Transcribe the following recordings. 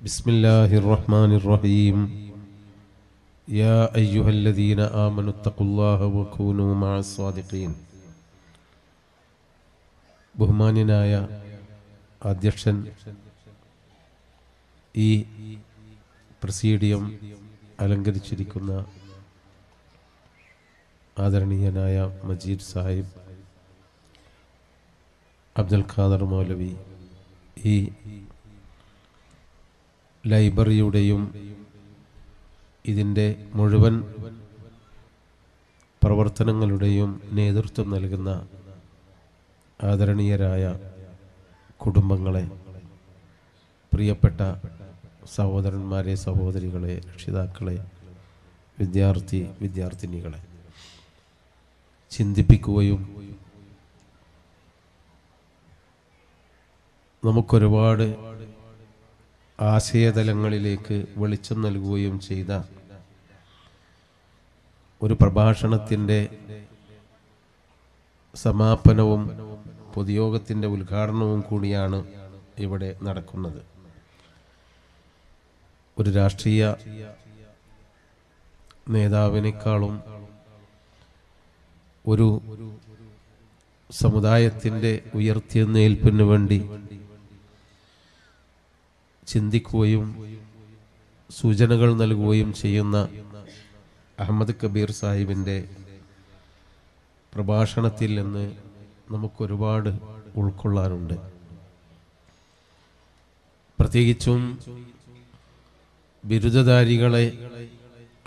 بسم الله الرحمن الرحيم يا أيها الذين آمنوا اتقوا الله وكونوا مع الصادقين ബഹുമാന്യനായ അധ്യക്ഷൻ ഈ പ്രസീഡിയം അലങ്കരിച്ചിരിക്കുന്ന ആദരണീയനായ മജീദ് സാഹിബ് അബ്ദുൽ ഖാദർ മൗലവി ഈ ലൈബ്രറിയുടെയും ഇതിന്റെ മുഴുവൻ പ്രവർത്തനങ്ങളുടെയും നേതൃത്വം നൽകുന്ന ആദരണീയരായ കുടുംബങ്ങളെ പ്രിയപ്പെട്ട സഹോദരന്മാരെ സഹോദരികളെ രക്ഷിതാക്കളെ വിദ്യാർത്ഥി വിദ്യാർത്ഥിനികളെ ചിന്തിപ്പിക്കുകയും നമുക്കൊരുപാട് ആശയതലങ്ങളിലേക്ക് വെളിച്ചം നൽകുകയും ചെയ്ത ഒരു പ്രഭാഷണത്തിന്റെ സമാപനവും പൊതുയോഗത്തിന്റെ ഉദ്ഘാടനവും കൂടിയാണ് ഇവിടെ നടക്കുന്നത്. ഒരു രാഷ്ട്രീയ നേതാവിനേക്കാളും ഒരു സമുദായത്തിന്റെ ഉയർത്തിയ നേൽപ്പിന് വേണ്ടി ചിന്തിക്കുകയും സൂചനകൾ നൽകുകയും ചെയ്യുന്ന അഹമ്മദ് കബീർ സാഹിബിന്റെ പ്രഭാഷണത്തിൽ നിന്ന് നമുക്കൊരുപാട് ഉൾക്കൊള്ളാനുണ്ട്. പ്രത്യേകിച്ചും ബിരുദധാരികളെ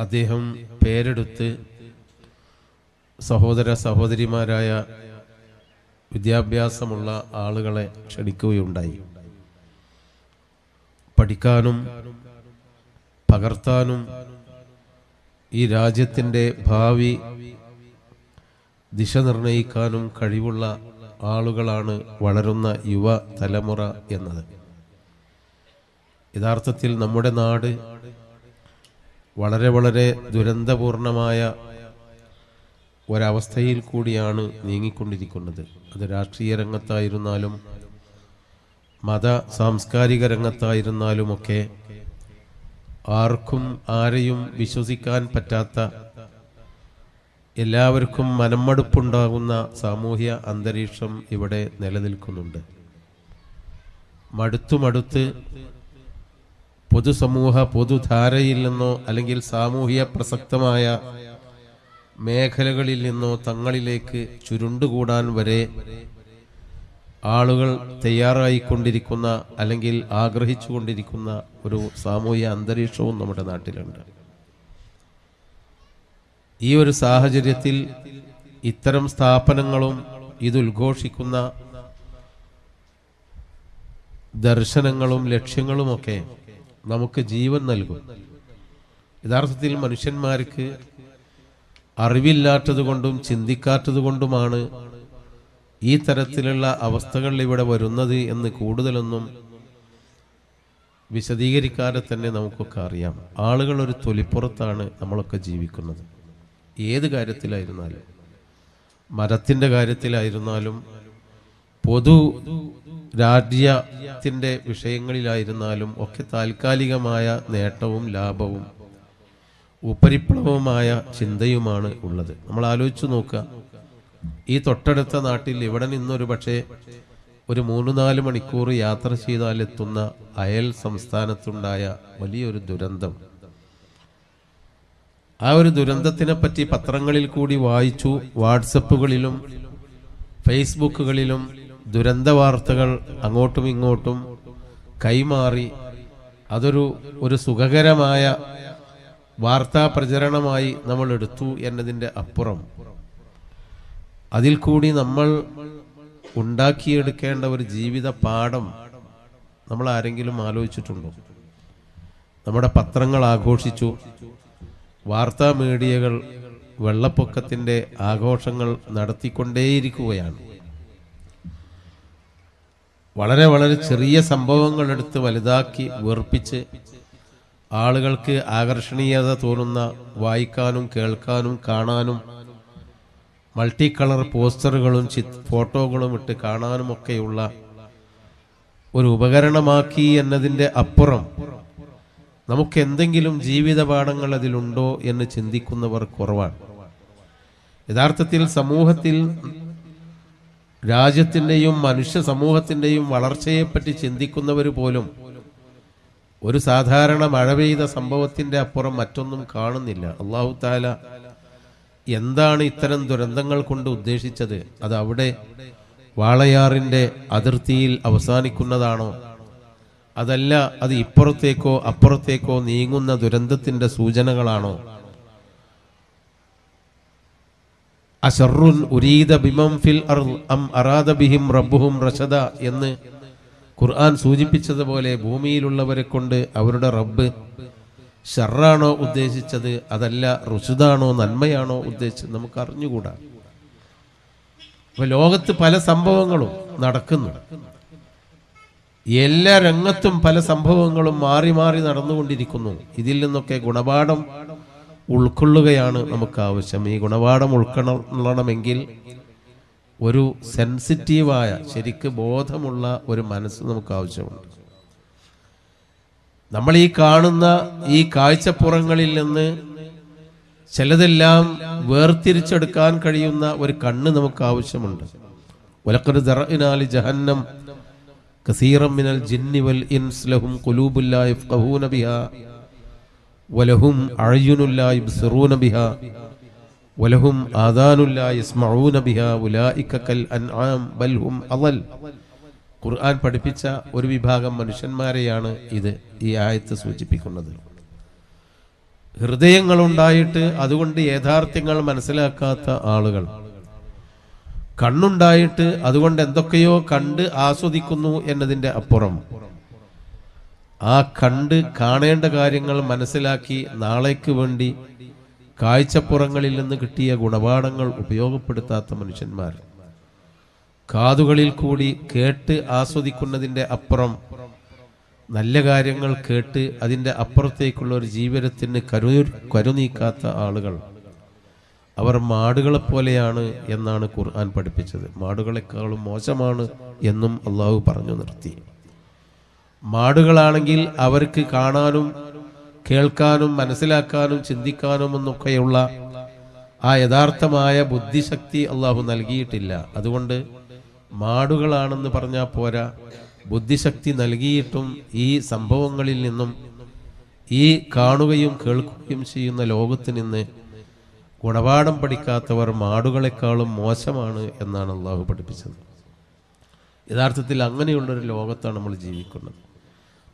അദ്ദേഹം പേരെടുത്ത് സഹോദര സഹോദരിമാരായ വിദ്യാഭ്യാസമുള്ള ആളുകളെ ക്ഷണിക്കുകയുണ്ടായി. പഠിക്കാനും പകർത്താനും ഈ രാജ്യത്തിന്റെ ഭാവി ദിശ നിർണയിക്കാനും കഴിവുള്ള ആളുകളാണ് വളരുന്ന യുവ തലമുറ എന്നത്. യഥാർത്ഥത്തിൽ നമ്മുടെ നാട് വളരെ വളരെ ദുരന്തപൂർണമായ ഒരവസ്ഥയിൽ കൂടിയാണ് നീങ്ങിക്കൊണ്ടിരിക്കുന്നത്. അത് രാഷ്ട്രീയ രംഗത്തായിരുന്നാലും മത സാംസ്കാരിക രംഗത്തായിരുന്നാലുമൊക്കെ ആർക്കും ആരെയും വിശ്വസിക്കാൻ പറ്റാത്ത എല്ലാവർക്കും മനമടുപ്പുണ്ടാകുന്ന സാമൂഹ്യ അന്തരീക്ഷം ഇവിടെ നിലനിൽക്കുന്നുണ്ട്. മടുത്തുമടുത്ത് പൊതുസമൂഹ പൊതുധാരയിൽ നിന്നോ അല്ലെങ്കിൽ സാമൂഹ്യ പ്രസക്തമായ മേഖലകളിൽ നിന്നോ തങ്ങളിലേക്ക് ചുരുണ്ടുകൂടാൻ വരെ ആളുകൾ തയ്യാറായിക്കൊണ്ടിരിക്കുന്ന അല്ലെങ്കിൽ ആഗ്രഹിച്ചുകൊണ്ടിരിക്കുന്ന ഒരു സാമൂഹ്യ അന്തരീക്ഷവും നമ്മുടെ നാട്ടിലുണ്ട്. ഈ ഒരു സാഹചര്യത്തിൽ ഇത്തരം സ്ഥാപനങ്ങളും ഇത് ഉദ്ഘോഷിക്കുന്ന ദർശനങ്ങളും ലക്ഷ്യങ്ങളുമൊക്കെ നമുക്ക് ജീവൻ നൽകും. യഥാർത്ഥത്തിൽ മനുഷ്യന്മാർക്ക് അറിവില്ലാത്തത് കൊണ്ടും ചിന്തിക്കാത്തത് കൊണ്ടുമാണ് ഈ തരത്തിലുള്ള അവസ്ഥകൾ ഇവിടെ വരുന്നത് എന്ന് കൂടുതലൊന്നും വിശദീകരിക്കാതെ തന്നെ നമുക്കൊക്കെ അറിയാം. ആളുകൾ ഒരു തൊലിപ്പുറത്താണ് നമ്മളൊക്കെ ജീവിക്കുന്നത്. ഏത് കാര്യത്തിലായിരുന്നാലും മരത്തിന്റെ കാര്യത്തിലായിരുന്നാലും പൊതു രാജ്യത്തിന്റെ വിഷയങ്ങളിലായിരുന്നാലും ഒക്കെ താൽക്കാലികമായ നേട്ടവും ലാഭവും ഉപരിപ്ലവമായ ചിന്തയുമാണ് ഉള്ളത്. നമ്മൾ ആലോചിച്ചു നോക്കുക. ഈ തൊട്ടടുത്ത നാട്ടിൽ ഇവിടെ നിന്നൊരു പക്ഷേ ഒരു മൂന്ന് നാല് മണിക്കൂർ യാത്ര ചെയ്താൽ എത്തുന്ന അയൽ സംസ്ഥാനത്തുണ്ടായ വലിയൊരു ദുരന്തം. ആ ഒരു ദുരന്തത്തിനെ പറ്റി പത്രങ്ങളിൽ കൂടി വായിച്ചു. വാട്സപ്പുകളിലും ഫേസ്ബുക്കുകളിലും ദുരന്ത വാർത്തകൾ അങ്ങോട്ടും ഇങ്ങോട്ടും കൈമാറി. അതൊരു ഒരു സുഖകരമായ വാർത്താ പ്രചരണമായി നമ്മൾ എടുത്തു എന്നതിന്റെ അപ്പുറം. അതിൽ കൂടി നമ്മൾ ഉണ്ടാക്കിയെടുക്കേണ്ട ഒരു ജീവിത പാഠം നമ്മൾ ആരെങ്കിലും ആലോചിച്ചിട്ടുണ്ടോ? നമ്മുടെ പത്രങ്ങൾ ആഘോഷിച്ചു. വാർത്താ മീഡിയകൾ വെള്ളപ്പൊക്കത്തിന്റെ ആഘോഷങ്ങൾ നടത്തിക്കൊണ്ടേയിരിക്കുകയാണ്. വളരെ വളരെ ചെറിയ സംഭവങ്ങൾ എടുത്ത് വലുതാക്കി വെറുപ്പിച്ച് ആളുകൾക്ക് ആകർഷണീയത തോന്നുന്ന വായിക്കാനും കേൾക്കാനും കാണാനും മൾട്ടി കളർ പോസ്റ്ററുകളും ചി ഫോട്ടോകളും ഇട്ട് കാണാനുമൊക്കെയുള്ള ഒരു ഉപകരണമാക്കി എന്നതിന്റെ അപ്പുറം നമുക്ക് എന്തെങ്കിലും ജീവിത പാഠങ്ങൾ അതിലുണ്ടോ എന്ന് ചിന്തിക്കുന്നവർ കുറവാണ്. യഥാർത്ഥത്തിൽ സമൂഹത്തിൽ രാജ്യത്തിന്റെയും മനുഷ്യ സമൂഹത്തിന്റെയും വളർച്ചയെപ്പറ്റി ചിന്തിക്കുന്നവർ പോലും ഒരു സാധാരണ മഴ പെയ്ത സംഭവത്തിന്റെ അപ്പുറം മറ്റൊന്നും കാണുന്നില്ല. അള്ളാഹു താല എന്താണ് ഇത്തരം ദുരന്തങ്ങൾ കൊണ്ട് ഉദ്ദേശിച്ചത്? അത് അവിടെ വാളയാറിന്റെ അതിർത്തിയിൽ അവസാനിക്കുന്നതാണോ? അതല്ല അത് ഇപ്പുറത്തേക്കോ അപ്പുറത്തേക്കോ നീങ്ങുന്ന ദുരന്തത്തിന്റെ സൂചനകളാണോ? അഷറുൻ ഉരീദ ബിമം ഫിൽ അർൾ അം അറാദ ബിഹിം റബ്ബുഹും റഷദ എന്ന് ഖുർആൻ സൂചിപ്പിച്ചതുപോലെ ഭൂമിയിലുള്ളവരെ കൊണ്ട് അവരുടെ റബ്ബ് ഷർറാണോ ഉദ്ദേശിച്ചത്? അതല്ല റുഷുദാണോ നന്മയാണോ ഉദ്ദേശിച്ചത്? നമുക്ക് അറിഞ്ഞുകൂടാ അപ്പൊ ലോകത്ത് പല സംഭവങ്ങളും നടക്കുന്നു. എല്ലാ രംഗത്തും പല സംഭവങ്ങളും മാറി മാറി നടന്നുകൊണ്ടിരിക്കുന്നു. ഇതിൽ നിന്നൊക്കെ ഗുണപാഠം ഉൾക്കൊള്ളുകയാണ് നമുക്ക് ആവശ്യം. ഈ ഗുണപാഠം ഉൾക്കൊള്ളണമെങ്കിൽ ഒരു സെൻസിറ്റീവായ ശരിക്ക് ബോധമുള്ള ഒരു മനസ്സ് നമുക്ക് ആവശ്യമുണ്ട്. നമ്മൾ ഈ കാണുന്ന ഈ കാഴ്ചപ്പുറങ്ങളിൽ നിന്ന് ചിലതെല്ലാം വേർതിരിച്ചെടുക്കാൻ കഴിയുന്ന ഒരു കണ്ണ് നമുക്ക് ആവശ്യമുണ്ട്. ഒലക്കൊരു ദറഇനാലി ജഹന്നം കസീറം മിനൽ ജിന്നി വൽ ഇൻസ് ലഹും ഖുലൂബുല്ലാ യഫ്ഖഹൂന ബിഹാ വലഹും അഅ്യുനുല്ലാ യുബ്സിറൂന ബിഹാ വലഹും ആദാനുല്ലാ യസ്മഊന ബിഹാ ഉലൈക കൽ അൻആം ബൽ ഹും അളൽ ഖുർആൻ പഠിപ്പിച്ച ഒരു വിഭാഗം മനുഷ്യന്മാരെയാണ് ഇത് ഈ ആയത്ത് സൂചിപ്പിക്കുന്നത്. ഹൃദയങ്ങളുണ്ടായിട്ട് അതുകൊണ്ട് യാഥാർത്ഥ്യങ്ങൾ മനസ്സിലാക്കാത്ത ആളുകൾ. കണ്ണുണ്ടായിട്ട് അതുകൊണ്ട് എന്തൊക്കെയോ കണ്ട് ആസ്വദിക്കുന്നു എന്നതിന്റെ അപ്പുറം. ആ കണ്ട് കാണേണ്ട കാര്യങ്ങൾ മനസ്സിലാക്കി നാളേക്ക് വേണ്ടി കാഴ്ചപ്പുറങ്ങളിൽ നിന്ന് കിട്ടിയ ഗുണപാഠങ്ങൾ ഉപയോഗപ്പെടുത്താത്ത മനുഷ്യന്മാർ. കാതുകളിൽ കൂടി കേട്ട് ആസ്വദിക്കുന്നതിന്റെ അപ്പുറം നല്ല കാര്യങ്ങൾ കേട്ട് അതിന്റെ അപ്പുറത്തേക്കുള്ള ഒരു ജീവിതത്തിന് കരു കരുനീക്കാത്ത ആളുകൾ. അവർ മാടുകളെ പോലെയാണ് എന്നാണ് ഖുർആൻ പഠിപ്പിച്ചത്. മാടുകളെക്കാളും മോശമാണ് എന്നും അള്ളാഹു പറഞ്ഞു നിർത്തി. മാടുകളാണെങ്കിൽ അവർക്ക് കാണാനും കേൾക്കാനും മനസ്സിലാക്കാനും ചിന്തിക്കാനും എന്നൊക്കെയുള്ള ആ യഥാർത്ഥമായ ബുദ്ധിശക്തി അള്ളാഹു നൽകിയിട്ടില്ല. അതുകൊണ്ട് മാടുകളാണെന്ന് പറഞ്ഞാൽ പോരാ. ബുദ്ധിശക്തി നൽകിയിട്ടും ഈ സംഭവങ്ങളിൽ നിന്നും ഈ കാണുകയും കേൾക്കുകയും ചെയ്യുന്ന ലോകത്ത് നിന്ന് ഗുണപാഠം പഠിക്കാത്തവർ മാടുകളെക്കാളും മോശമാണ് എന്നാണ് അള്ളാഹു പഠിപ്പിച്ചത്. യഥാർത്ഥത്തിൽ അങ്ങനെയുള്ളൊരു ലോകത്താണ് നമ്മൾ ജീവിക്കുന്നത്.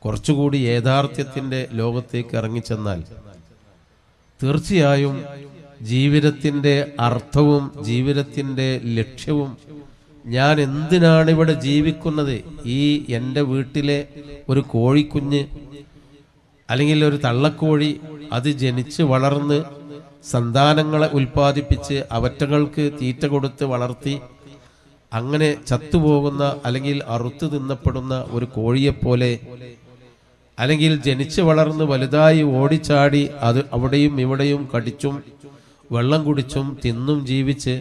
കുറച്ചുകൂടി യാഥാർത്ഥ്യത്തിന്റെ ലോകത്തേക്ക് ഇറങ്ങിച്ചെന്നാൽ തീർച്ചയായും ജീവിതത്തിന്റെ അർത്ഥവും ജീവിതത്തിന്റെ ലക്ഷ്യവും ഞാൻ എന്തിനാണ് ഇവിടെ ജീവിക്കുന്നത്? ഈ എന്റെ വീട്ടിലെ ഒരു കോഴിക്കുഞ്ഞ് അല്ലെങ്കിൽ ഒരു തള്ളക്കോഴി അത് ജനിച്ച് വളർന്ന് സന്താനങ്ങളെ ഉൽപ്പാദിപ്പിച്ച് അവറ്റകൾക്ക് തീറ്റ കൊടുത്ത് വളർത്തി അങ്ങനെ ചത്തുപോകുന്ന അല്ലെങ്കിൽ അറുത്തു തിന്നപ്പെടുന്ന ഒരു കോഴിയെപ്പോലെ അല്ലെങ്കിൽ ജനിച്ച് വളർന്ന് വലുതായി ഓടിച്ചാടി അത് അവിടെയും ഇവിടെയും കടിച്ചും വെള്ളം കുടിച്ചും തിന്നും ജീവിച്ച്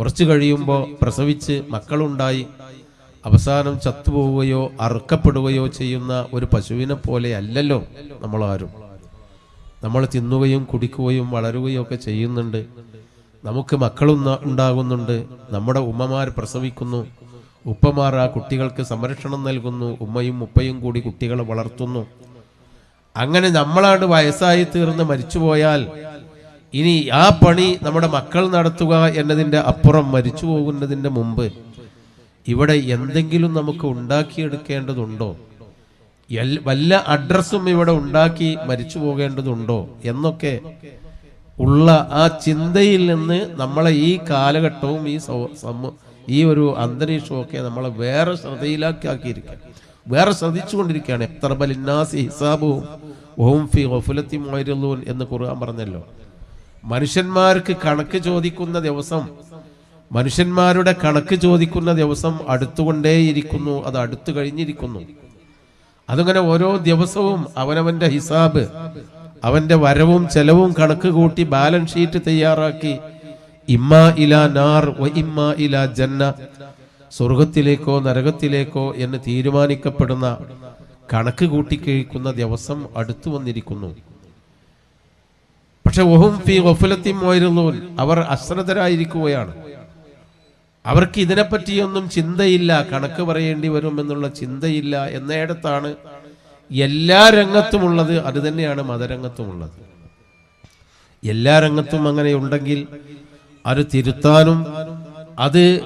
കുറച്ച് കഴിയുമ്പോൾ പ്രസവിച്ച് മക്കളുണ്ടായി. അവസാനം ചത്തുപോവുകയോ അറുക്കപ്പെടുകയോ ചെയ്യുന്ന ഒരു പശുവിനെ പോലെ അല്ലല്ലോ നമ്മളാരും. നമ്മൾ തിന്നുകയും കുടിക്കുകയും വളരുകയും ഒക്കെ ചെയ്യുന്നുണ്ട്. നമുക്ക് മക്കളും ഉണ്ടാകുന്നുണ്ട്. നമ്മുടെ ഉമ്മമാർ പ്രസവിക്കുന്നു. ഉപ്പമാർ ആ കുട്ടികൾക്ക് സംരക്ഷണം നൽകുന്നു. ഉമ്മയും ഉപ്പയും കൂടി കുട്ടികളെ വളർത്തുന്നു. അങ്ങനെ നമ്മളാണ് വയസ്സായി തീർന്ന് മരിച്ചുപോയാൽ ഇനി ആ പണി നമ്മുടെ മക്കൾ നടത്തുക എന്നതിന്റെ അപ്പുറം മരിച്ചു പോകുന്നതിന്റെ മുമ്പ് ഇവിടെ എന്തെങ്കിലും നമുക്ക് ഉണ്ടാക്കിയെടുക്കേണ്ടതുണ്ടോ? വല്ല അഡ്രസ്സും ഇവിടെ ഉണ്ടാക്കി മരിച്ചു പോകേണ്ടതുണ്ടോ എന്നൊക്കെ ഉള്ള ആ ചിന്തയിൽ നിന്ന് നമ്മളെ ഈ കാലഘട്ടവും ഈ ഈ ഒരു അന്തരീക്ഷവും ഒക്കെ നമ്മളെ വേറെ ശ്രദ്ധയിലാക്കിയാക്കിയിരിക്കുക വേറെ ശ്രദ്ധിച്ചുകൊണ്ടിരിക്കുകയാണ്. എത്ര ബലിന്നാസി ഹിസാബും ഓം ഫി ഗഫലത്തി മൊയരുള്ളൂൻ എന്ന് കുറുകാൻ പറഞ്ഞല്ലോ. മനുഷ്യന്മാർക്ക് കണക്ക് ചോദിക്കുന്ന ദിവസം മനുഷ്യന്മാരുടെ കണക്ക് ചോദിക്കുന്ന ദിവസം അടുത്തുകൊണ്ടേയിരിക്കുന്നു അത് അടുത്തു കഴിഞ്ഞിരിക്കുന്നു. അതങ്ങനെ ഓരോ ദിവസവും അവനവന്റെ ഹിസാബ് അവന്റെ വരവും ചെലവും കണക്ക് കൂട്ടി ബാലൻസ് ഷീറ്റ് തയ്യാറാക്കി. ഇമ്മ ഇല നാർ ഇമ്മ ഇല ജന്ന സ്വർഗത്തിലേക്കോ നരകത്തിലേക്കോ എന്ന് തീരുമാനിക്കപ്പെടുന്ന കണക്ക് കൂട്ടിക്കഴിക്കുന്ന ദിവസം അടുത്തു വന്നിരിക്കുന്നു. പക്ഷെ ഒഹും ഫി ഗഫലത്തി മോയിരുന്നൂൻ അവർ അശ്രദ്ധരായിരിക്കുകയാണ്. അവർക്ക് ഇതിനെപ്പറ്റിയൊന്നും ചിന്തയില്ല കണക്ക് പറയേണ്ടി വരും എന്നുള്ള ചിന്തയില്ല എന്നയിടത്താണ് എല്ലാ രംഗത്തുമുള്ളത്. അത് തന്നെയാണ് മതരംഗത്തുമുള്ളത്. എല്ലാ രംഗത്തും അങ്ങനെ ഉണ്ടെങ്കിൽ അത് തിരുത്താനും അത്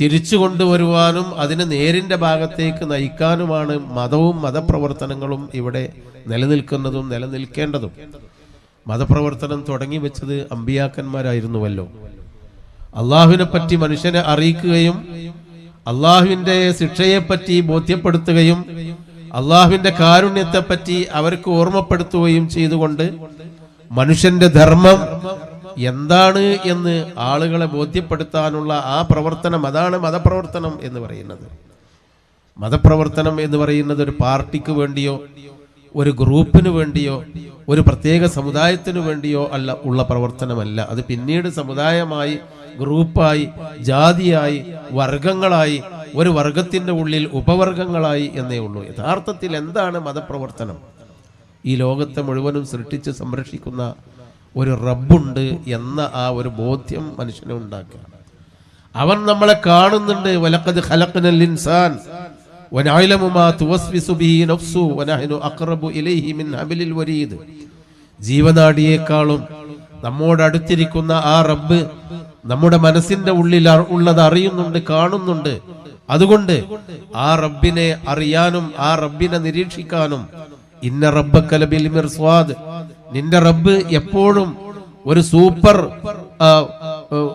തിരിച്ചു കൊണ്ടുവരുവാനും അതിനെ നേരിന്റെ ഭാഗത്തേക്ക് നയിക്കാനുമാണ് മതവും മതപ്രവർത്തനങ്ങളും ഇവിടെ നിലനിൽക്കുന്നതും നിലനിൽക്കേണ്ടതും. മതപ്രവർത്തനം തുടങ്ങി വെച്ചത് അമ്പിയാക്കന്മാരായിരുന്നുവല്ലോ. അള്ളാഹുവിനെ പറ്റി മനുഷ്യനെ അറിയിക്കുകയും അള്ളാഹുവിന്റെ ശിക്ഷയെപ്പറ്റി ബോധ്യപ്പെടുത്തുകയും അള്ളാഹുവിന്റെ കാരുണ്യത്തെപ്പറ്റി അവർക്ക് ഓർമ്മപ്പെടുത്തുകയും ചെയ്തുകൊണ്ട് മനുഷ്യന്റെ ധർമ്മം എന്താണ് എന്ന് ആളുകളെ ബോധ്യപ്പെടുത്താനുള്ള ആ പ്രവർത്തനം അതാണ് മതപ്രവർത്തനം എന്ന് പറയുന്നത്. മതപ്രവർത്തനം എന്ന് പറയുന്നത് ഒരു പാർട്ടിക്ക് വേണ്ടിയോ ഒരു ഗ്രൂപ്പിന് വേണ്ടിയോ ഒരു പ്രത്യേക സമുദായത്തിന് വേണ്ടിയോ അല്ല ഉള്ള പ്രവർത്തനമല്ല. അത് പിന്നീട് സമുദായമായി ഗ്രൂപ്പായി ജാതിയായി വർഗങ്ങളായി ഒരു വർഗത്തിന്റെ ഉള്ളിൽ ഉപവർഗങ്ങളായി എന്നേ ഉള്ളൂ. യഥാർത്ഥത്തിൽ എന്താണ് മതപ്രവർത്തനം? ഈ ലോകത്തെ മുഴുവനും സൃഷ്ടിച്ച് സംരക്ഷിക്കുന്ന ഒരു റബ്ബുണ്ട് എന്ന ആ ഒരു ബോധ്യം മനുഷ്യനെ ഉണ്ടാക്കുക. അവൻ നമ്മളെ കാണുന്നുണ്ട്. വലക്കത് ഖലഖ്നൽ ഇൻസാൻ. ജീവനാടിയേക്കാളും നമ്മോട് അടുത്തിരിക്കുന്ന ആ റബ്ബ് നമ്മുടെ മനസ്സിന്റെ ഉള്ളിൽ ഉള്ളത് അറിയുന്നുണ്ട് കാണുന്നുണ്ട്. അതുകൊണ്ട് ആ റബ്ബിനെ അറിയാനും ആ റബ്ബിനെ നിരീക്ഷിക്കാനും ഇന്ന റബ്ബക്കലബിൽ മിർസ്വാദ്. നിന്റെ റബ്ബ് എപ്പോഴും ഒരു സൂപ്പർ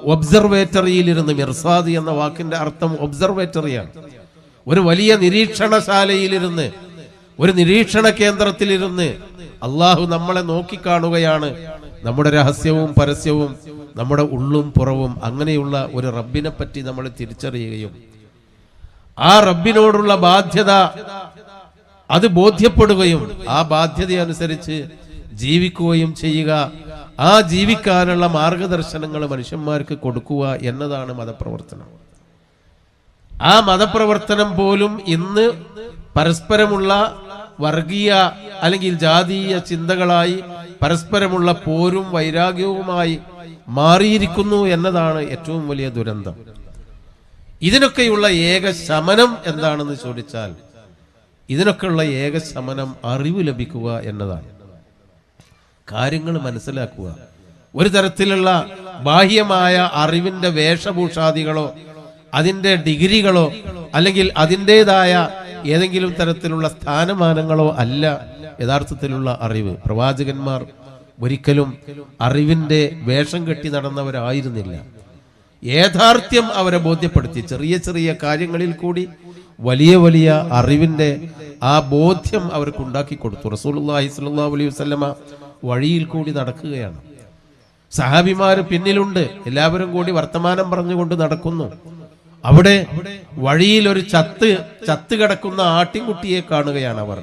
ഒബ്സർവേറ്ററിയിൽ ഇരുന്ന് മിർസാദ് എന്ന വാക്കിന്റെ അർത്ഥം ഒബ്സർവേറ്ററിയാണ്. ഒരു വലിയ നിരീക്ഷണശാലയിലിരുന്ന് ഒരു നിരീക്ഷണ കേന്ദ്രത്തിലിരുന്ന് അള്ളാഹു നമ്മളെ നോക്കിക്കാണുകയാണ്. നമ്മുടെ രഹസ്യവും പരസ്യവും നമ്മുടെ ഉള്ളും പുറവും അങ്ങനെയുള്ള ഒരു റബ്ബിനെ പറ്റി നമ്മൾ തിരിച്ചറിയുകയും ആ റബ്ബിനോടുള്ള ബാധ്യത അത് ബോധ്യപ്പെടുകയും ആ ബാധ്യത അനുസരിച്ച് ജീവിക്കുകയും ചെയ്യുക ആ ജീവിക്കാനുള്ള മാർഗദർശനങ്ങൾ മനുഷ്യന്മാർക്ക് കൊടുക്കുക എന്നതാണ് മതപ്രവർത്തനം. ആ മതപ്രവർത്തനം പോലും ഇന്ന് പരസ്പരമുള്ള വർഗീയ അല്ലെങ്കിൽ ജാതീയ ചിന്തകളായി പരസ്പരമുള്ള പോരും വൈരാഗ്യവുമായി മാറിയിരിക്കുന്നു എന്നതാണ് ഏറ്റവും വലിയ ദുരന്തം. ഇതിനൊക്കെയുള്ള ഏക ശമനം എന്താണെന്ന് ചോദിച്ചാൽ ഇതിനൊക്കെയുള്ള ഏക ശമനം അറിവ് ലഭിക്കുക എന്നതാണ്. കാര്യങ്ങൾ മനസ്സിലാക്കുക. ഒരു തരത്തിലുള്ള ബാഹ്യമായ അറിവിന്റെ വേഷഭൂഷാദികളോ അതിന്റെ ഡിഗ്രികളോ അല്ലെങ്കിൽ അതിന്റെതായ ഏതെങ്കിലും തരത്തിലുള്ള സ്ഥാനമാനങ്ങളോ അല്ല യഥാർത്ഥത്തിലുള്ള അറിവ്. പ്രവാചകന്മാർ ഒരിക്കലും അറിവിന്റെ വേഷം കെട്ടി നടന്നവരായിരുന്നില്ല. യാഥാർത്ഥ്യം അവരെ ബോധ്യപ്പെടുത്തി. ചെറിയ ചെറിയ കാര്യങ്ങളിൽ കൂടി വലിയ വലിയ അറിവിന്റെ ആ ബോധ്യം അവർക്ക് ഉണ്ടാക്കി കൊടുത്തു. റസൂലുള്ളാഹി സ്വല്ലല്ലാഹു അലൈഹി വസല്ലമ വഴിയിൽ കൂടി നടക്കുകയാണ്. സഹാബിമാർ പിന്നിലുണ്ട്. എല്ലാവരും കൂടി വർത്തമാനം പറഞ്ഞുകൊണ്ട് നടക്കുന്നു. അവിടെ വഴിയിൽ ഒരു ചത്ത് ചത്ത് കിടക്കുന്ന ആട്ടിൻകുട്ടിയെ കാണുകയാണ് അവർ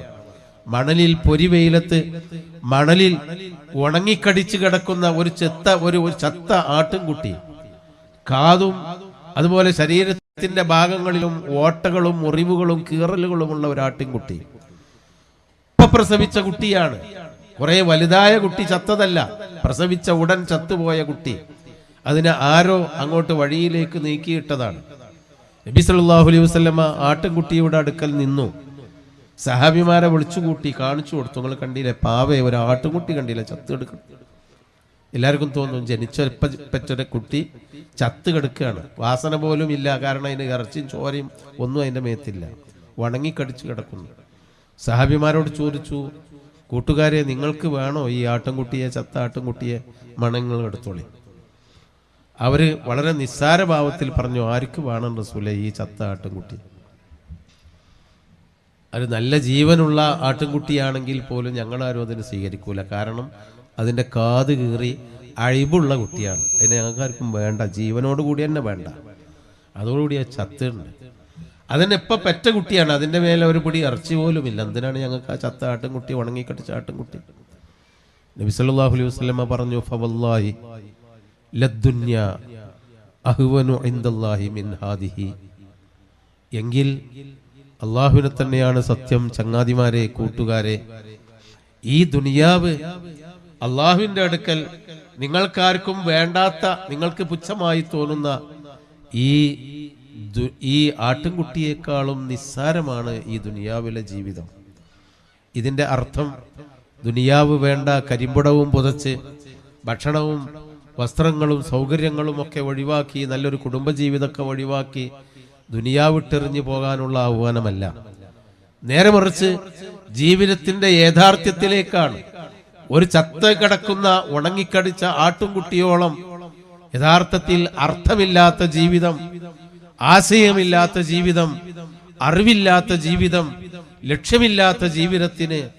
മണലിൽ പൊരിവെയിലത്ത് മണലിൽ ഉണങ്ങിക്കടിച്ചു കിടക്കുന്ന ഒരു ചെത്ത ഒരു ചത്ത ആട്ടിൻകുട്ടി. കാതും അതുപോലെ ശരീരത്തിന്റെ ഭാഗങ്ങളിലും ഓട്ടകളും മുറിവുകളും കീറലുകളുമുള്ള ഒരു ആട്ടിൻകുട്ടി. ഇപ്പൊ പ്രസവിച്ച കുട്ടിയാണ്. കുറെ വലുതായ കുട്ടി ചത്തതല്ല പ്രസവിച്ച ഉടൻ ചത്തുപോയ കുട്ടി. അതിനെ ആരോ അങ്ങോട്ട് വഴിയിലേക്ക് നീക്കിയിട്ടതാണ്. നബി സല്ലല്ലാഹു അലൈഹി വസല്ലമ ആട്ടുകുട്ടിയുടെ അടുക്കൽ നിന്നു. സഹാബിമാരെ വിളിച്ചുകൂട്ടി കാണിച്ചു കൊടുത്തു. നിങ്ങൾ കണ്ടില്ലേ? പാവേ ഒരു ആട്ടുകുട്ടി കണ്ടില്ലേ? ചത്ത് കിടക്കണം എല്ലാവർക്കും തോന്നും ജനിച്ച പെറ്റൊരു കുട്ടി ചത്ത് കിടക്കുകയാണ്. വാസന പോലും ഇല്ല. കാരണം അതിന് ഇറച്ചിയും ചോരയും ഒന്നും അതിന്റെ മേത്തില്ല. ഉണങ്ങിക്കടിച്ചു കിടക്കുന്നു. സഹാബിമാരോട് ചോദിച്ചു കൂട്ടുകാരെ നിങ്ങൾക്ക് വേണോ ഈ ആട്ടുംകുട്ടിയെ ചത്ത ആട്ടുംകുട്ടിയെ മണങ്ങൾ എടുത്തോളി? അവർ വളരെ നിസ്സാരഭാവത്തിൽ പറഞ്ഞു ആർക്ക് വേണം റസൂലെ ഈ ചത്ത ആട്ടിൻകുട്ടി അത് നല്ല ജീവനുള്ള ആട്ടിൻകുട്ടിയാണെങ്കിൽ പോലും ഞങ്ങളാരും അതിന് സ്വീകരിക്കൂല. കാരണം അതിന്റെ കാത് കീറി അഴിവുള്ള കുട്ടിയാണ്. അതിനെ ഞങ്ങൾക്കാർക്കും വേണ്ട ജീവനോട് കൂടി തന്നെ വേണ്ട. അതോടുകൂടി ആ ചത്തുണ്ട്. അതിനെ എപ്പോൾ പെറ്റ കുട്ടിയാണ്. അതിന്റെ മേലെ ഒരു പിടി ഇറച്ചി പോലും ഇല്ല. എന്തിനാണ് ഞങ്ങൾക്ക് ആ ചത്ത ആട്ടിൻകുട്ടി ഉണങ്ങിക്കട്ടിച്ച ആട്ടിൻകുട്ടി നബി സല്ലല്ലാഹു അലൈഹി വസ്ലമ പറഞ്ഞു ഫവല്ലാഹി മിൻ ഹാദിഹി. എങ്കിൽ അള്ളാഹുവിനെ തന്നെയാണ് സത്യം ചങ്ങാതിമാരെ കൂട്ടുകാരെ. ഈ ദുനിയാവ് അള്ളാഹുവിന്റെ അടുക്കൽ നിങ്ങൾക്കാർക്കും വേണ്ടാത്ത നിങ്ങൾക്ക് പുച്ഛമായി തോന്നുന്ന ഈ ഈ ആട്ടിൻകുട്ടിയേക്കാളും നിസ്സാരമാണ് ഈ ദുനിയാവിലെ ജീവിതം. ഇതിന്റെ അർത്ഥം ദുനിയാവ് വേണ്ട കരിമ്പുടവും പുതച്ച് ഭക്ഷണവും വസ്ത്രങ്ങളും സൗകര്യങ്ങളും ഒക്കെ ഒഴിവാക്കി നല്ലൊരു കുടുംബജീവിതമൊക്കെ ഒഴിവാക്കി ദുനിയാവിട്ടെറിഞ്ഞു പോകാനുള്ള ആഹ്വാനമല്ല. നേരെ മറിച്ച് ജീവിതത്തിന്റെ യാഥാർത്ഥ്യത്തിലേക്കാണ്. ഒരു ചത്ത കിടക്കുന്ന ഉണങ്ങിക്കടിച്ച ആട്ടുംകുട്ടിയോളം യഥാർത്ഥത്തിൽ അർത്ഥമില്ലാത്ത ജീവിതം ആശയമില്ലാത്ത ജീവിതം അറിവില്ലാത്ത ജീവിതം ലക്ഷ്യമില്ലാത്ത ജീവിതത്തിന്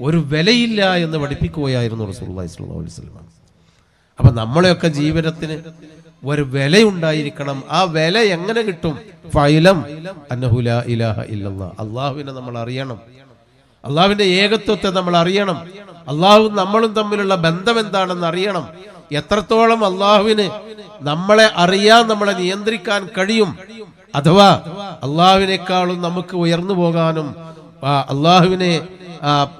ഒരു വിലയില്ല എന്ന് പഠിപ്പിക്കുകയായിരുന്നു അലൈഹി വസല്ലം. അപ്പൊ നമ്മളെയൊക്കെ ജീവിതത്തിന് ഒരു വിലയുണ്ടായിരിക്കണം. ആ വില എങ്ങനെ കിട്ടും? ഫൈലം ഇലാഹ അള്ളാഹുവിനെ നമ്മൾ അറിയണം. അള്ളാഹുവിന്റെ ഏകത്വത്തെ നമ്മൾ അറിയണം. അള്ളാഹു നമ്മളും തമ്മിലുള്ള ബന്ധം എന്താണെന്ന് അറിയണം. എത്രത്തോളം അള്ളാഹുവിന് നമ്മളെ അറിയാൻ നമ്മളെ നിയന്ത്രിക്കാൻ കഴിയും. അഥവാ അള്ളാഹുവിനേക്കാളും നമുക്ക് ഉയർന്നു പോകാനും അള്ളാഹുവിനെ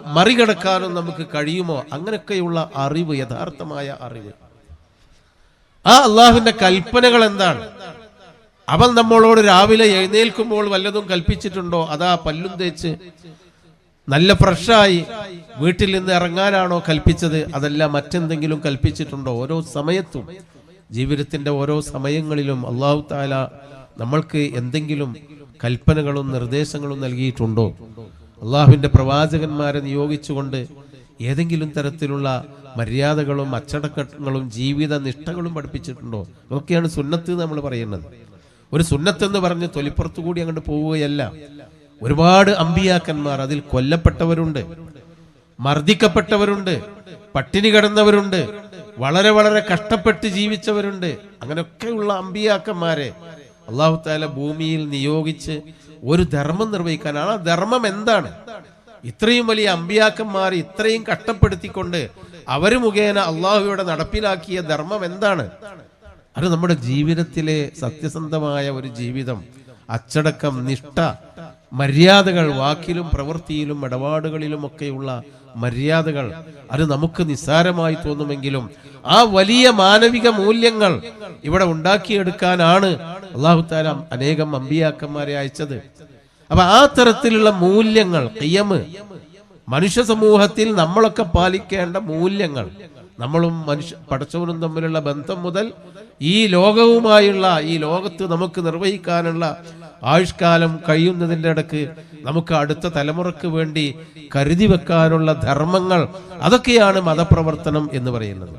മറികടക്കാനും നമുക്ക് കഴിയുമോ? അങ്ങനെയൊക്കെയുള്ള അറിവ് യഥാർത്ഥമായ അറിവ്. ആ അള്ളാഹുവിന്റെ കൽപ്പനകൾ എന്താണ്? അവൻ നമ്മളോട് രാവിലെ എഴുന്നേൽക്കുമ്പോൾ വല്ലതും കൽപ്പിച്ചിട്ടുണ്ടോ? അതാ പല്ലും തേച്ച്. നല്ല ഫ്രഷായി വീട്ടിൽ നിന്ന് ഇറങ്ങാനാണോ കൽപ്പിച്ചത്? അതല്ല മറ്റെന്തെങ്കിലും കൽപ്പിച്ചിട്ടുണ്ടോ? ഓരോ സമയത്തും ജീവിതത്തിന്റെ ഓരോ സമയങ്ങളിലും അള്ളാഹു താല നമ്മൾക്ക് എന്തെങ്കിലും കൽപ്പനകളും നിർദ്ദേശങ്ങളും നൽകിയിട്ടുണ്ടോ? അള്ളാഹുവിന്റെ പ്രവാചകന്മാരെ നിയോഗിച്ചുകൊണ്ട് ഏതെങ്കിലും തരത്തിലുള്ള മര്യാദകളും അച്ചടക്കങ്ങളും ജീവിത നിഷ്ഠകളും പഠിപ്പിച്ചിട്ടുണ്ടോ? അതൊക്കെയാണ് സുന്നത്ത് നമ്മൾ പറയുന്നത്. ഒരു സുന്നത്ത് എന്ന് പറഞ്ഞ് തൊലിപ്പുറത്തു കൂടി അങ്ങോട്ട് പോവുകയല്ല. ഒരുപാട് അമ്പിയാക്കന്മാർ അതിൽ കൊല്ലപ്പെട്ടവരുണ്ട് മർദ്ദിക്കപ്പെട്ടവരുണ്ട് പട്ടിണി കിടന്നവരുണ്ട് വളരെ വളരെ കഷ്ടപ്പെട്ട് ജീവിച്ചവരുണ്ട്. അങ്ങനെയൊക്കെയുള്ള അമ്പിയാക്കന്മാരെ അള്ളാഹു താല ഭൂമിയിൽ നിയോഗിച്ച് ഒരു ധർമ്മം നിർവഹിക്കാനാണ്. ആ ധർമ്മം എന്താണ്? ഇത്രയും വലിയ അമ്പിയാക്കന്മാർ ഇത്രയും കഷ്ടപ്പെടുത്തിക്കൊണ്ട് അവർ മുഖേന അള്ളാഹുവിടെ നടപ്പിലാക്കിയ ധർമ്മം എന്താണ്? അത് നമ്മുടെ ജീവിതത്തിലെ സത്യസന്ധമായ ഒരു ജീവിതം. അച്ചടക്കം നിഷ്ഠ മര്യാദകൾ വാക്കിലും പ്രവൃത്തിയിലും ഇടപാടുകളിലും ഒക്കെയുള്ള മര്യാദകൾ. അത് നമുക്ക് നിസ്സാരമായി തോന്നുമെങ്കിലും ആ വലിയ മാനവിക മൂല്യങ്ങൾ ഇവിടെ ഉണ്ടാക്കിയെടുക്കാനാണ് അള്ളാഹു താല അനേകം അമ്പിയാക്കന്മാരെ അയച്ചത്. അപ്പൊ ആ തരത്തിലുള്ള മൂല്യങ്ങൾ കിയമ് മനുഷ്യ സമൂഹത്തിൽ നമ്മളൊക്കെ പാലിക്കേണ്ട മൂല്യങ്ങൾ നമ്മളും മനുഷ്യ പടച്ചവനും തമ്മിലുള്ള ബന്ധം മുതൽ ഈ ലോകവുമായുള്ള ഈ ലോകത്ത് നമുക്ക് നിർവഹിക്കാനുള്ള ആയുഷ്കാലം കഴിയുന്നതിന്റെ ഇടയ്ക്ക് നമുക്ക് അടുത്ത തലമുറയ്ക്ക് വേണ്ടി കരുതി വെക്കാനുള്ള ധർമ്മങ്ങൾ അതൊക്കെയാണ് മതപ്രവർത്തനം എന്ന് പറയുന്നത്.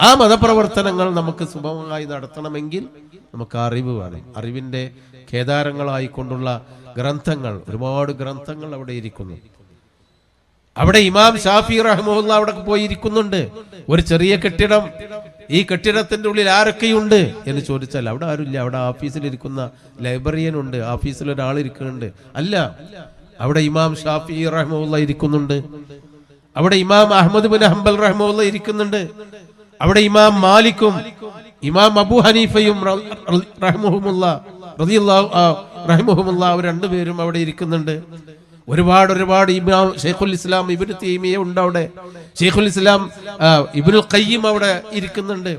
ആ മതപ്രവർത്തനങ്ങൾ നമുക്ക് സുഗമമായി നടത്തണമെങ്കിൽ നമുക്ക് അറിവ് വേണം. അറിവിന്റെ കേദാരങ്ങളായിക്കൊണ്ടുള്ള ഗ്രന്ഥങ്ങൾ ഒരുപാട് ഗ്രന്ഥങ്ങൾ അവിടെ ഇരിക്കുന്നു. അവിടെ ഇമാം ഷാഫി റഹ്മുല്ല അവിടെ പോയിരിക്കുന്നുണ്ട്. ഒരു ചെറിയ കെട്ടിടം ഈ കെട്ടിടത്തിന്റെ ഉള്ളിൽ ആരൊക്കെയുണ്ട് എന്ന് ചോദിച്ചാൽ അവിടെ ആരുമില്ല. അവിടെ ഓഫീസിൽ ഇരിക്കുന്ന ലൈബ്രറിയൻ ഉണ്ട് ഓഫീസിൽ ഒരാൾ ഇരിക്കുന്നുണ്ട്. അല്ല അവിടെ ഇമാം ഷാഫി റഹ്മുല്ല ഇരിക്കുന്നുണ്ട്. അവിടെ ഇമാം അഹമ്മദ് ബിൻ ഹംബൽ റഹ്മുല്ല ഇരിക്കുന്നുണ്ട്. അവിടെ ഇമാം മാലിക്കും ഇമാം അബു ഹനീഫയും റഹ്മുഹുമുള്ള അവർ രണ്ടുപേരും അവിടെ ഇരിക്കുന്നുണ്ട്. ഒരുപാട് ഒരുപാട് ഇമാം ഷെയ്ഖുൽ ഇസ്ലാം ഇബിന് തീമിയ ഉണ്ട് അവിടെ. ഷെയ്ഖുൽ ഇസ്ലാം ഇബിനുൽ കയ്യും അവിടെ ഇരിക്കുന്നുണ്ട്.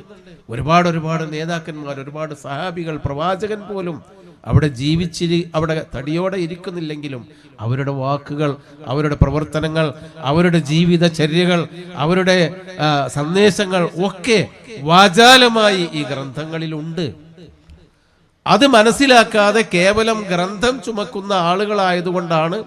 ഒരുപാട് ഒരുപാട് നേതാക്കന്മാർ ഒരുപാട് സഹാബികൾ പ്രവാചകൻ പോലും അവിടെ ജീവിച്ചിരി അവിടെ തടിയോടെ ഇരിക്കുന്നില്ലെങ്കിലും അവരുടെ വാക്കുകൾ അവരുടെ പ്രവർത്തനങ്ങൾ അവരുടെ ജീവിതചര്യകൾ അവരുടെ സന്ദേശങ്ങൾ ഒക്കെ വാചാലമായി ഈ ഗ്രന്ഥങ്ങളിലുണ്ട്. അത് മനസ്സിലാക്കാതെ കേവലം ഗ്രന്ഥം ചുമക്കുന്ന ആളുകളായതുകൊണ്ടാണ്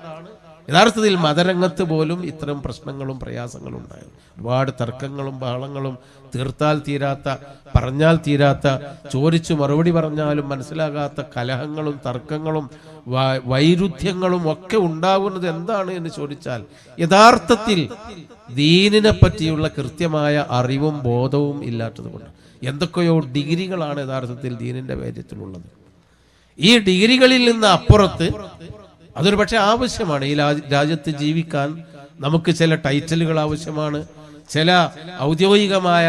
യഥാർത്ഥത്തിൽ മതരംഗത്ത് പോലും ഇത്തരം പ്രശ്നങ്ങളും പ്രയാസങ്ങളും ഉണ്ടായത്. ഒരുപാട് തർക്കങ്ങളും ബഹളങ്ങളും തീർത്താൽ തീരാത്ത പറഞ്ഞാൽ തീരാത്ത ചോദിച്ചു മറുപടി പറഞ്ഞാലും മനസ്സിലാകാത്ത കലഹങ്ങളും തർക്കങ്ങളും വൈരുദ്ധ്യങ്ങളും ഒക്കെ ഉണ്ടാകുന്നത് എന്താണ് എന്ന് ചോദിച്ചാൽ യഥാർത്ഥത്തിൽ ദീനിനെ പറ്റിയുള്ള കൃത്യമായ അറിവും ബോധവും ഇല്ലാത്തത് കൊണ്ട് എന്തൊക്കെയോ ഡിഗ്രികളാണ് യഥാർത്ഥത്തിൽ ദീനിന്റെ കാര്യത്തിലുള്ളത് ഈ ഡിഗ്രികളിൽ നിന്ന് അപ്പുറത്ത് അതൊരു പക്ഷെ ആവശ്യമാണ്. ഈ രാജ്യത്ത് ജീവിക്കാൻ നമുക്ക് ചില ടൈറ്റിലുകൾ ആവശ്യമാണ്. ചില ഔദ്യോഗികമായ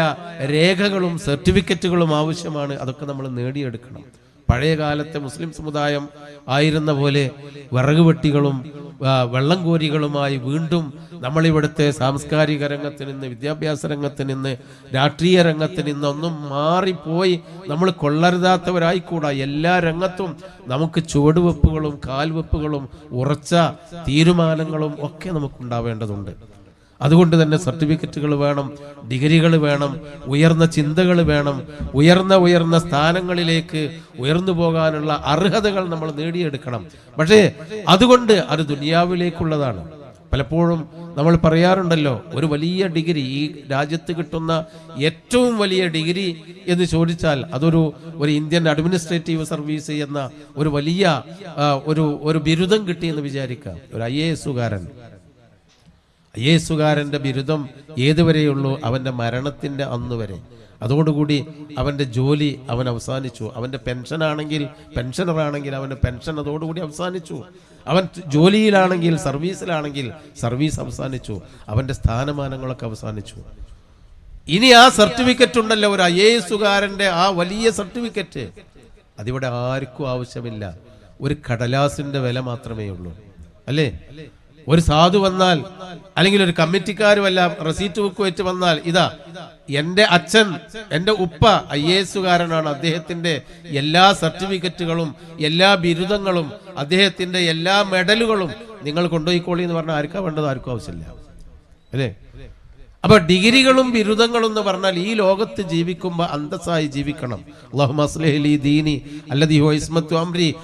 രേഖകളും സർട്ടിഫിക്കറ്റുകളും ആവശ്യമാണ്. അതൊക്കെ നമ്മൾ നേടിയെടുക്കണം. പഴയ കാലത്തെ മുസ്ലിം സമുദായം ആയിരുന്ന പോലെ വിറക് വെട്ടികളും ആ, വെള്ളം കോരികളുമായി വീണ്ടും നമ്മളിവിടുത്തെ സാംസ്കാരിക രംഗത്ത് നിന്ന് വിദ്യാഭ്യാസ രംഗത്ത് നിന്ന് രാഷ്ട്രീയ രംഗത്ത് നിന്നൊന്നും മാറിപ്പോയി നമ്മൾ കൊള്ളരുതാത്തവരായിക്കൂടാ. എല്ലാ രംഗത്തും നമുക്ക് ചുവടുവെപ്പുകളും കാൽവെപ്പുകളും ഉറച്ച തീരുമാനങ്ങളും ഒക്കെ നമുക്കുണ്ടാവേണ്ടതുണ്ട്. അതുകൊണ്ട് തന്നെ സർട്ടിഫിക്കറ്റുകൾ വേണം ഡിഗ്രികൾ വേണം ഉയർന്ന ചിന്തകൾ വേണം ഉയർന്ന ഉയർന്ന സ്ഥാനങ്ങളിലേക്ക് ഉയർന്നു പോകാനുള്ള അർഹതകൾ നമ്മൾ നേടിയെടുക്കണം. പക്ഷേ അതുകൊണ്ട് അത് ദുനിയാവിലേക്കുള്ളതാണ്. പലപ്പോഴും നമ്മൾ പറയാറുണ്ടല്ലോ ഒരു വലിയ ഡിഗ്രി ഈ രാജ്യത്ത് കിട്ടുന്ന ഏറ്റവും വലിയ ഡിഗ്രി എന്ന് ചോദിച്ചാൽ അതൊരു ഒരു ഇന്ത്യൻ അഡ്മിനിസ്ട്രേറ്റീവ് സർവീസ് എന്ന ഒരു വലിയ ഒരു ഒരു ബിരുദം കിട്ടിയെന്ന് വിചാരിക്കാം. ഒരു ഐ എ എസുകാരൻ ഐ എസുകാരന്റെ ബിരുദം ഏതുവരെയുള്ളൂ? അവന്റെ മരണത്തിന്റെ അന്ന് വരെ. അതോടുകൂടി അവന്റെ ജോലി അവൻ അവസാനിച്ചു. ആണെങ്കിൽ പെൻഷനർ ആണെങ്കിൽ അവന്റെ പെൻഷൻ അതോടുകൂടി അവസാനിച്ചു. അവൻ ജോലിയിലാണെങ്കിൽ സർവീസിലാണെങ്കിൽ സർവീസ് അവസാനിച്ചു. അവന്റെ സ്ഥാനമാനങ്ങളൊക്കെ അവസാനിച്ചു. ഇനി ആ സർട്ടിഫിക്കറ്റ് ഉണ്ടല്ലോ ഒരു ഐ എ എസുകാരന്റെ ആ വലിയ സർട്ടിഫിക്കറ്റ്. അതിവിടെ ആർക്കും ആവശ്യമില്ല. ഒരു കടലാസിന്റെ വില മാത്രമേ ഉള്ളൂ അല്ലേ? ഒരു സാധു വന്നാൽ അല്ലെങ്കിൽ ഒരു കമ്മിറ്റിക്കാർ വല്ല റെസീറ്റ് ബുക്ക് വെച്ച് വന്നാൽ ഇതാ എന്റെ അച്ഛൻ എന്റെ ഉപ്പ ഐ എ എസുകാരനാണ് അദ്ദേഹത്തിന്റെ എല്ലാ സർട്ടിഫിക്കറ്റുകളും എല്ലാ ബിരുദങ്ങളും അദ്ദേഹത്തിന്റെ എല്ലാ മെഡലുകളും നിങ്ങൾ കൊണ്ടുപോയിക്കോളി എന്ന് പറഞ്ഞാൽ ആർക്കാ വേണ്ടത്? ആർക്കും ആവശ്യമില്ല. അല്ലേ? അപ്പൊ ഡിഗ്രികളും ബിരുദങ്ങളും എന്ന് പറഞ്ഞാൽ ഈ ലോകത്ത് ജീവിക്കുമ്പോൾ അന്തസ്സായി ജീവിക്കണം. അള്ളാഹു ദീനി അല്ലദീ ഹുവ ഇസ്മത്തു അംരി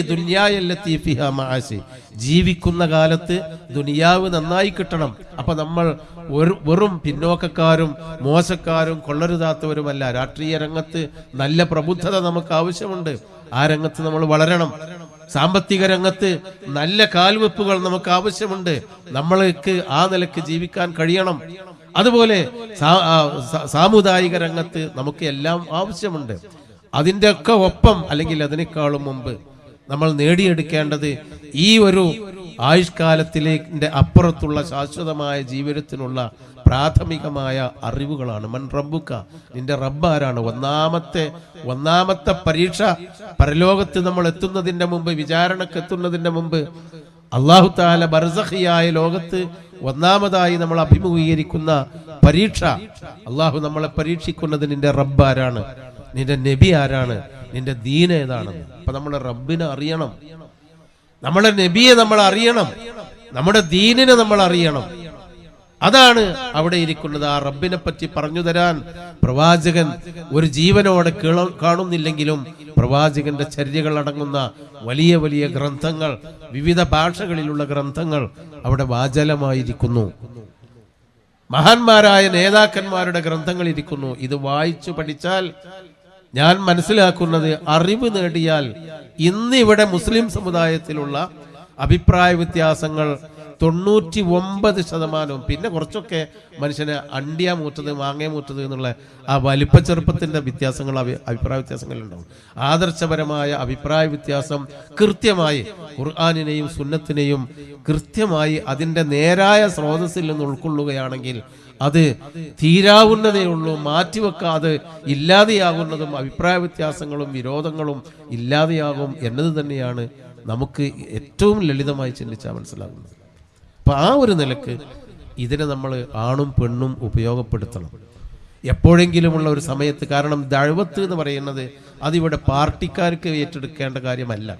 ദുനിയായ ജീവിക്കുന്ന കാലത്ത് ദുനിയാവ് നന്നായി കിട്ടണം. അപ്പൊ നമ്മൾ വെറും പിന്നോക്കക്കാരും മോശക്കാരും കൊള്ളരുതാത്തവരുമല്ല. രാഷ്ട്രീയ രംഗത്ത് നല്ല പ്രബുദ്ധത നമുക്ക് ആവശ്യമുണ്ട്. ആ രംഗത്ത് നമ്മൾ വളരണം. സാമ്പത്തിക രംഗത്ത് നല്ല കാൽവെപ്പുകൾ നമുക്ക് ആവശ്യമുണ്ട്. നമ്മൾക്ക് ആ നിലയ്ക്ക് ജീവിക്കാൻ കഴിയണം. അതുപോലെ സാമുദായിക രംഗത്ത് നമുക്ക് എല്ലാം ആവശ്യമുണ്ട്. അതിന്റെ ഒക്കെ ഒപ്പം അല്ലെങ്കിൽ അതിനേക്കാളും മുമ്പ് നമ്മൾ നേടിയെടുക്കേണ്ടത് ഈ ഒരു ആയുഷ്കാലത്തിലേക്കിന്റെ അപ്പുറത്തുള്ള ശാശ്വതമായ ജീവിതത്തിനുള്ള പ്രാഥമികമായ അറിവുകളാണ്. മൻ റബ്ബുക്ക നിന്റെ റബ്ബാരാണ് ഒന്നാമത്തെ ഒന്നാമത്തെ പരീക്ഷ പരലോകത്ത് നമ്മൾ എത്തുന്നതിന്റെ മുമ്പ് വിചാരണക്ക് എത്തുന്നതിന്റെ മുമ്പ് അള്ളാഹു താല ബർസഹിയായ ലോകത്ത് ഒന്നാമതായി നമ്മൾ അഭിമുഖീകരിക്കുന്ന പരീക്ഷ. അള്ളാഹു നമ്മളെ പരീക്ഷിക്കുന്നത് നിന്റെ റബ്ബ് ആരാണ്? നിന്റെ നബി ആരാണ്? നിന്റെ ദീൻ ഏതാണെന്ന്. അപ്പൊ നമ്മളെ റബ്ബിനെ അറിയണം. നമ്മുടെ നബിയെ നമ്മൾ അറിയണം. നമ്മുടെ ദീനിനെ നമ്മൾ അറിയണം. അതാണ് അവിടെ ഇരിക്കുന്നത്. ആ റബ്ബിനെ പറ്റി പറഞ്ഞു തരാൻ പ്രവാചകൻ ഒരു ജീവനോടെ കാണുന്നില്ലെങ്കിലും പ്രവാചകന്റെ ചര്യകൾ അടങ്ങുന്ന വലിയ വലിയ ഗ്രന്ഥങ്ങൾ വിവിധ ഭാഷകളിലുള്ള ഗ്രന്ഥങ്ങൾ അവിടെ വാചലമായിരിക്കുന്നു. മഹാന്മാരായ നേതാക്കന്മാരുടെ ഗ്രന്ഥങ്ങൾ ഇരിക്കുന്നു. ഇത് വായിച്ചു പഠിച്ചാൽ ഞാൻ മനസ്സിലാക്കുന്നത് അറിവ് നേടിയാൽ ഇന്നിവിടെ മുസ്ലിം സമുദായത്തിലുള്ള അഭിപ്രായ വ്യത്യാസങ്ങൾ തൊണ്ണൂറ്റി ഒമ്പത് ശതമാനവും പിന്നെ കുറച്ചൊക്കെ മനുഷ്യന് അണ്ടിയ മൂറ്റത് മാങ്ങ മൂറ്റത് എന്നുള്ള ആ വലിപ്പ ചെറുപ്പത്തിന്റെ വ്യത്യാസങ്ങൾ അഭി- അഭിപ്രായ വ്യത്യാസങ്ങളുണ്ടാവും. ആദർശപരമായ അഭിപ്രായ വ്യത്യാസം കൃത്യമായി ഖുർആാനിനെയും സുന്നത്തിനെയും കൃത്യമായി അതിന്റെ നേരായ സ്രോതസ്സിൽ നിന്ന് ഉൾക്കൊള്ളുകയാണെങ്കിൽ അത് തീരാവുന്നതേ ഉള്ളൂ മാറ്റിവെക്കാതെ ഇല്ലാതെയാകുന്നതും അഭിപ്രായ വ്യത്യാസങ്ങളും വിരോധങ്ങളും ഇല്ലാതെയാകും എന്നത് തന്നെയാണ് നമുക്ക് ഏറ്റവും ലളിതമായി ചിന്തിച്ചാൽ മനസ്സിലാകുന്നത്. അപ്പം ആ ഒരു നിലയ്ക്ക് ഇതിനെ നമ്മൾ ആണും പെണ്ണും ഉപയോഗപ്പെടുത്തണം. എപ്പോഴെങ്കിലുമുള്ള ഒരു സമയത്ത് കാരണം ദഴവത്ത് എന്ന് പറയുന്നത് അതിവിടെ പാർട്ടിക്കാർക്ക് ഏറ്റെടുക്കേണ്ട കാര്യമല്ല.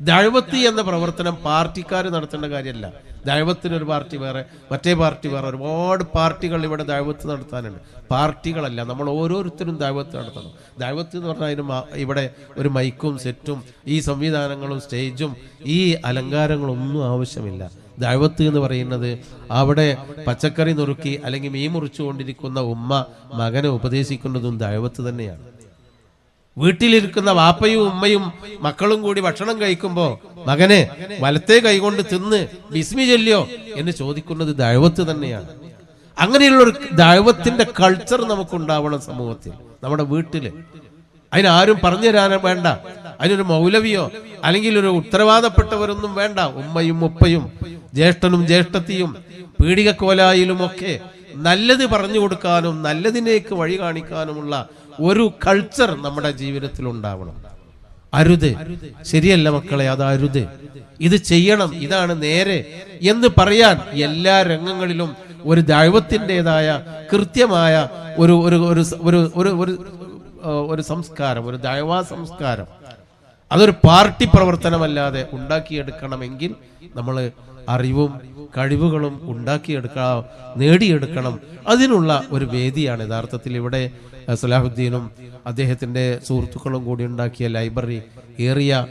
ദഴവത്ത് എന്ന പ്രവർത്തനം പാർട്ടിക്കാർ നടത്തേണ്ട കാര്യമല്ല. ദഴവത്തിന് ഒരു പാർട്ടി വേറെ മറ്റേ പാർട്ടി വേറെ. ഒരുപാട് പാർട്ടികൾ ഇവിടെ ദൈവത്ത് നടത്താനുണ്ട്. പാർട്ടികളല്ല നമ്മൾ ഓരോരുത്തരും ദൈവത്ത് നടത്തണം. ദൈവത്ത് എന്ന് പറഞ്ഞാൽ അതിന് ഇവിടെ ഒരു മൈക്കും സെറ്റും ഈ സംവിധാനങ്ങളും സ്റ്റേജും ഈ അലങ്കാരങ്ങളും ഒന്നും ആവശ്യമില്ല. ദൈവത്ത് എന്ന് പറയുന്നത് അവിടെ പച്ചക്കറി നുറുക്കി അല്ലെങ്കിൽ മീൻ മുറിച്ചുകൊണ്ടിരിക്കുന്ന ഉമ്മ മകനെ ഉപദേശിക്കുന്നതും ദൈവത്ത് തന്നെയാണ്. വീട്ടിലിരിക്കുന്ന വാപ്പയും ഉമ്മയും മക്കളും കൂടി ഭക്ഷണം കഴിക്കുമ്പോൾ മകനെ വലത്തെ കൈകൊണ്ട് തിന്ന് ബിസ്മി ചൊല്ലിയോ എന്ന് ചോദിക്കുന്നത് ദൈവത്ത് തന്നെയാണ്. അങ്ങനെയുള്ള ഒരു ദൈവത്തിന്റെ കൾച്ചർ നമുക്കുണ്ടാവണം സമൂഹത്തിൽ നമ്മുടെ വീട്ടിൽ. അതിനാരും പറഞ്ഞു തരാൻ വേണ്ട. അതിനൊരു മൗലവിയോ അല്ലെങ്കിൽ ഒരു ഉത്തരവാദപ്പെട്ടവരൊന്നും വേണ്ട. ഉമ്മയും ഉപ്പയും ജ്യേഷ്ഠനും ജ്യേഷ്ഠത്തിയും പീഡികക്കോലായിലും ഒക്കെ നല്ലത് പറഞ്ഞു കൊടുക്കാനും നല്ലതിനേക്ക് വഴി കാണിക്കാനുമുള്ള ഒരു കൾച്ചർ നമ്മുടെ ജീവിതത്തിൽ ഉണ്ടാവണം അരുത്. ശരിയല്ല മക്കളെ അത് അരുത്. ഇത് ചെയ്യണം ഇതാണ് നേരെ എന്ന് പറയാൻ എല്ലാ രംഗങ്ങളിലും ഒരു ദൈവത്തിന്റെതായ കൃത്യമായ ഒരു ഒരു ഒരു ഒരു ഒരു ഒരു സംസ്കാരം ഒരു ദൈവ സംസ്കാരം അതൊരു പാർട്ടി പ്രവർത്തനമല്ലാതെ ഉണ്ടാക്കിയെടുക്കണമെങ്കിൽ നമ്മൾ അറിവും കഴിവുകളും ഉണ്ടാക്കിയെടുക്കണം നേടിയെടുക്കണം. അതിനുള്ള ഒരു വേദിയാണ് യഥാർത്ഥത്തിൽ ഇവിടെ സലാഹുദ്ദീനും അദ്ദേഹത്തിന്റെ സുഹൃത്തുക്കളും കൂടി ഉണ്ടാക്കിയ ലൈബ്രറി ഏറിയ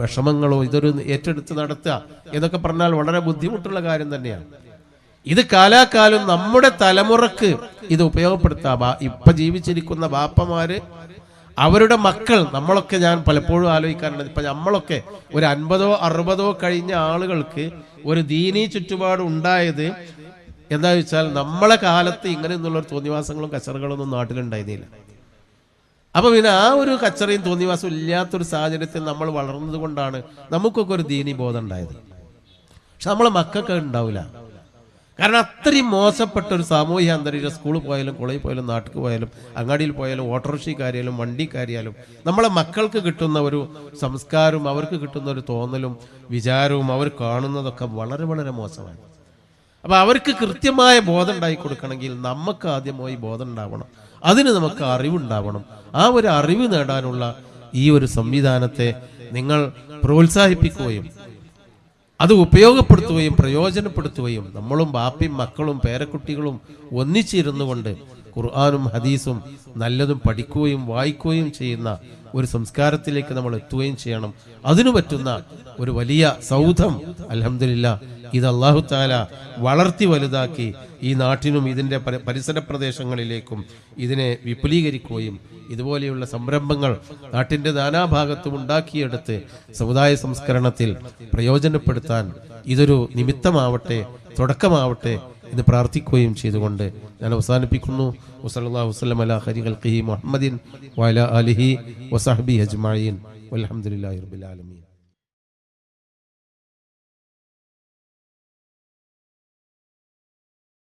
വിഷമങ്ങളോ ഇതൊരു ഏറ്റെടുത്ത് നടത്തുക എന്നൊക്കെ പറഞ്ഞാൽ വളരെ ബുദ്ധിമുട്ടുള്ള കാര്യം തന്നെയാണ്. ഇത് കാലാകാലം നമ്മുടെ തലമുറയ്ക്ക് ഇത് ഉപയോഗപ്പെടുത്താം. ഇപ്പൊ ജീവിച്ചിരിക്കുന്ന ബാപ്പമാര് അവരുടെ മക്കൾ നമ്മളൊക്കെ ഞാൻ പലപ്പോഴും ആലോചിക്കാറുണ്ട്. ഇപ്പൊ നമ്മളൊക്കെ ഒരു അൻപതോ അറുപതോ കഴിഞ്ഞ ആളുകൾക്ക് ഒരു ദീനീ ചുറ്റുപാട് ഉണ്ടായത് എന്താ വെച്ചാൽ നമ്മളെ കാലത്ത് ഇങ്ങനെയൊന്നുള്ള എന്നുള്ള തോന്നിവാസങ്ങളും കച്ചറകളൊന്നും നാട്ടിലുണ്ടായിരുന്നില്ല. അപ്പൊ പിന്നെ ആ ഒരു കച്ചറയും തോന്നിവാസവും ഇല്ലാത്തൊരു സാഹചര്യത്തിൽ നമ്മൾ വളർന്നത് കൊണ്ടാണ് നമുക്കൊക്കെ ഒരു ദീനി ബോധം ഉണ്ടായത്. പക്ഷെ നമ്മളെ മക്കൾക്ക് ഉണ്ടാവില്ല. കാരണം അത്രയും മോശപ്പെട്ട ഒരു സാമൂഹ്യ അന്തരീക്ഷം സ്കൂളിൽ പോയാലും കോളേജിൽ പോയാലും നാട്ടിൽ പോയാലും അങ്ങാടിയിൽ പോയാലും ഓട്ടോറിക്ഷക്കാരിയാലും വണ്ടിക്കാരിയാലും നമ്മളെ മക്കൾക്ക് കിട്ടുന്ന ഒരു സംസ്കാരവും അവർക്ക് കിട്ടുന്ന ഒരു തോന്നലും വിചാരവും അവർ കാണുന്നതൊക്കെ വളരെ വളരെ മോശമാണ്. അപ്പൊ അവർക്ക് കൃത്യമായ ബോധം ഉണ്ടായി കൊടുക്കണമെങ്കിൽ നമുക്ക് ആദ്യമായി ബോധം ഉണ്ടാവണം. അതിന് നമുക്ക് അറിവുണ്ടാവണം ആ ഒരു അറിവ് നേടാനുള്ള ഈ ഒരു സംവിധാനത്തെ നിങ്ങൾ പ്രോത്സാഹിപ്പിക്കുകയും അത് ഉപയോഗപ്പെടുത്തുകയും പ്രയോജനപ്പെടുത്തുകയും നമ്മളും ബാപ്പയും മക്കളും പേരക്കുട്ടികളും ഒന്നിച്ചിരുന്നു കൊണ്ട് ഖുർആാനും ഹദീസും നല്ലതും പഠിക്കുകയും വായിക്കുകയും ചെയ്യുന്ന ഒരു സംസ്കാരത്തിലേക്ക് നമ്മൾ എത്തുകയും ചെയ്യണം. അതിനു പറ്റുന്ന ഒരു വലിയ സൗധം അലഹമില്ല ഇത് അള്ളാഹു താല വളർത്തി വലുതാക്കി ഈ നാട്ടിനും ഇതിന്റെ പരി- പരിസര പ്രദേശങ്ങളിലേക്കും ഇതിനെ വിപുലീകരിക്കുകയും ഇതുപോലെയുള്ള സംരംഭങ്ങൾ നാട്ടിന്റെ നാനാഭാഗത്തും ഉണ്ടാക്കിയെടുത്ത് സമുദായ സംസ്കരണത്തിൽ പ്രയോജനപ്പെടുത്താൻ ഇതൊരു നിമിത്തമാവട്ടെ തുടക്കമാവട്ടെ എന്ന് പ്രാർത്ഥിക്കുകയും ചെയ്തുകൊണ്ട് ഞാൻ അവസാനിപ്പിക്കുന്നു. വസല്ലാഹു വസ്ലം അല ഹരി ഖൽഖിഹി മുഹമ്മദിൻ വഅല ആലിഹി വസഹബി അജ്മായിൻ വൽഹംദുലില്ലാഹി റബ്ബിൽ ആലമീൻ.